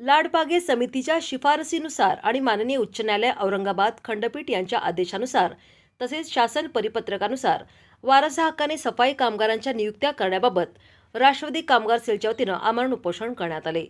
लाडबागे समितीच्या शिफारसीनुसार आणि माननीय उच्च न्यायालय औरंगाबाद खंडपीठ यांच्या आदेशानुसार तसेच शासन परिपत्रकानुसार वारसा हक्काने सफाई कामगारांच्या नियुक्त्या करण्याबाबत राष्ट्रवादी कामगार सेलच्या वतीनं आमरण उपोषण करण्यात आले.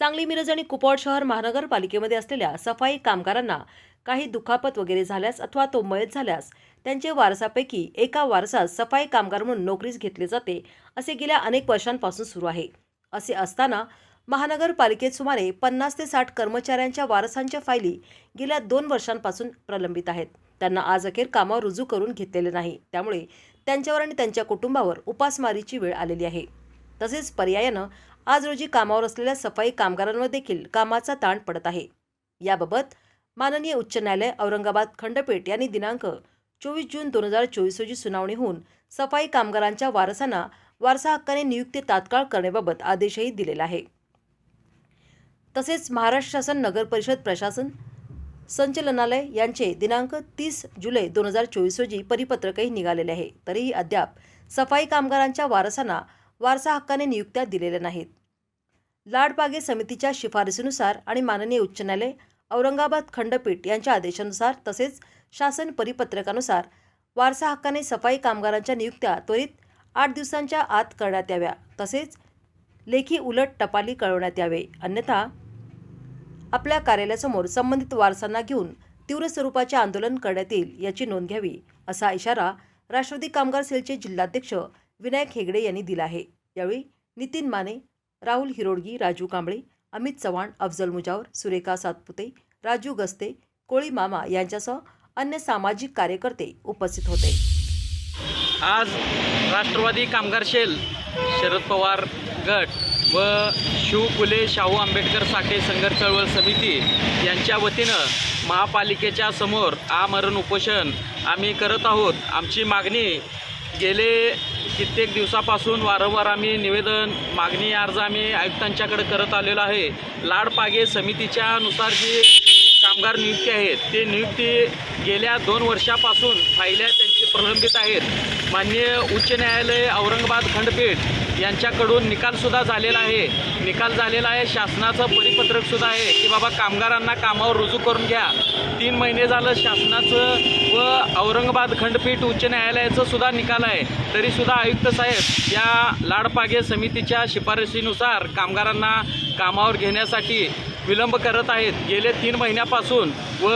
सांगली मिरज आणि कुपवाड शहर महानगरपालिकेमध्ये असलेल्या सफाई कामगारांना काही दुखापत वगैरे झाल्यास अथवा तो मयत झाल्यास त्यांचे वारसापैकी एका वारसास सफाई कामगार म्हणून नोकरीस घेतले जाते असे गेल्या अनेक वर्षांपासून सुरू आहे. असे असताना महानगरपालिकेत सुमारे पन्नास ते साठ कर्मचाऱ्यांच्या वारसांच्या फायली गेल्या दोन वर्षांपासून प्रलंबित आहेत. त्यांना आज अखेर कामावर रुजू करून घेतलेले नाही. त्यामुळे त्यांच्यावर आणि त्यांच्या कुटुंबावर उपासमारीची वेळ आलेली आहे. तसेच पर्यायानं आज रोजी कामावर असलेल्या सफाई कामगारांवर देखील कामाचा ताण पडत आहे. याबाबत माननीय उच्च न्यायालय औरंगाबाद खंडपीठ यांनी दिनांक चोवीस जून दोन हजार चोवीस रोजी सुनावणी होऊन सफाई कामगारांच्या वारसांना वारसा हक्काने नियुक्ती तात्काळ करण्याबाबत आदेशही दिलेला आहे. तसेच महाराष्ट्र शासन नगर परिषद प्रशासन संचलनालय यांचे दिनांक तीस जुलै दोन हजार चोवीस रोजी परिपत्रकही निघालेले आहे. तरीही अद्याप सफाई कामगारांच्या वारसांना वारसा हक्काने नियुक्त्या दिलेल्या नाहीत. लाडबागे समितीच्या शिफारसीनुसार आणि माननीय उच्च न्यायालय औरंगाबाद खंडपीठ यांच्या आदेशानुसार तसेच शासन परिपत्रकानुसार वारसा हक्काने सफाई कामगारांच्या नियुक्त्या त्वरित आठ दिवसांच्या आत करण्यात याव्या. तसेच लेखी उलट टपाली कळवण्यात यावे. अन्यथा आपल्या कार्यालयासमोर संबंधित वारसांना घेऊन तीव्र स्वरूपाचे आंदोलन करण्यात येईल याची नोंद घ्यावी असा इशारा राष्ट्रवादी कामगार सेलचे जिल्हाध्यक्ष विनायक हेगडे यांनी दिला आहे. यावेळी नितीन माने राहुल हिरोडगी राजू कांबळे अमित चव्हाण अफजल मुजावर सुरेखा सातपुते राजू गस्ते कोळी मामा यांच्यासह अन्य सामाजिक कार्यकर्ते उपस्थित होते. आज राष्ट्रवादी कामगार शेल शरद पवार गट व शिव फुले शाहू आंबेडकर साठे संघर्ष चळवळ समिती यांच्या वतीनं महापालिकेच्या समोर आमरण उपोषण आम्ही करत आहोत. आमची मागणी गेले कित्येक दिवसापासून वारंवार आम्ही निवेदन मागणी अर्ज आम्ही आयुक्तांच्याकडे करत आलेलो आहे. लाडपागे समितीच्या नुसार जी कामगार नियुक्ती आहेत ते नियुक्ती गेल्या दोन वर्षापासून फायल्या प्रलंबित आहेत. माननीय उच्च न्यायालय औरंगाबाद खंडपीठ यांच्याकडून निकालसुद्धा झालेला आहे. निकाल झालेला आहे. शासनाचं परिपत्रकसुद्धा आहे की बाबा कामगारांना कामावर रुजू करून घ्या. तीन महिने झालं शासनाचं व औरंगाबाद खंडपीठ उच्च न्यायालयाचं सुद्धा निकाल आहे. तरीसुद्धा आयुक्त साहेब या लाडपागे समितीच्या शिफारशीनुसार कामगारांना कामावर घेण्यासाठी विलंब करत आहेत. गेले तीन महिन्यापासून व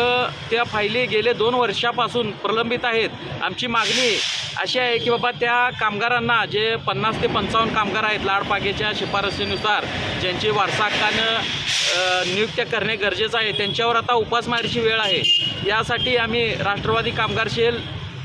त्या फायली गेले दोन वर्षापासून प्रलंबित आहेत. आमची मागणी अशी आहे की बाबा त्या कामगारांना जे पन्नास ते पंचावन्न कामगार आहेत लाडपागेच्या शिफारसीनुसार ज्यांची वारसा हक्कानं नियुक्त्या करणे गरजेचं आहे त्यांच्यावर आता उपासमारीची वेळ आहे. यासाठी आम्ही राष्ट्रवादी कामगारशील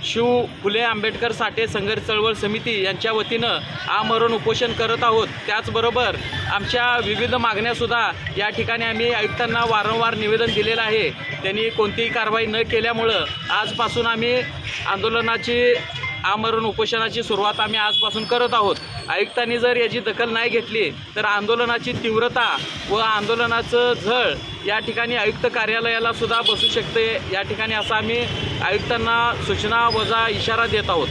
शिव फुले आंबेडकर साठे संघर्ष चळवळ समिती यांच्या वतीनं आमरण उपोषण करत आहोत. त्याचबरोबर आमच्या विविध मागण्यासुद्धा या ठिकाणी आम्ही आयुक्तांना वारंवार निवेदन दिलेलं आहे. त्यांनी कोणतीही कारवाई न केल्यामुळं आजपासून आम्ही आंदोलनाची आमरण उपोषणाची सुरुवात आम्ही आजपासून करत आहोत. आयुक्तांनी जर याची दखल नाही घेतली तर आंदोलनाची तीव्रता व आंदोलनाचं झळ या ठिकाणी आयुक्त कार्यालयाला सुद्धा बसू शकते. या ठिकाणी असं आम्ही आयुक्तांना सूचना वजा इशारा देत आहोत.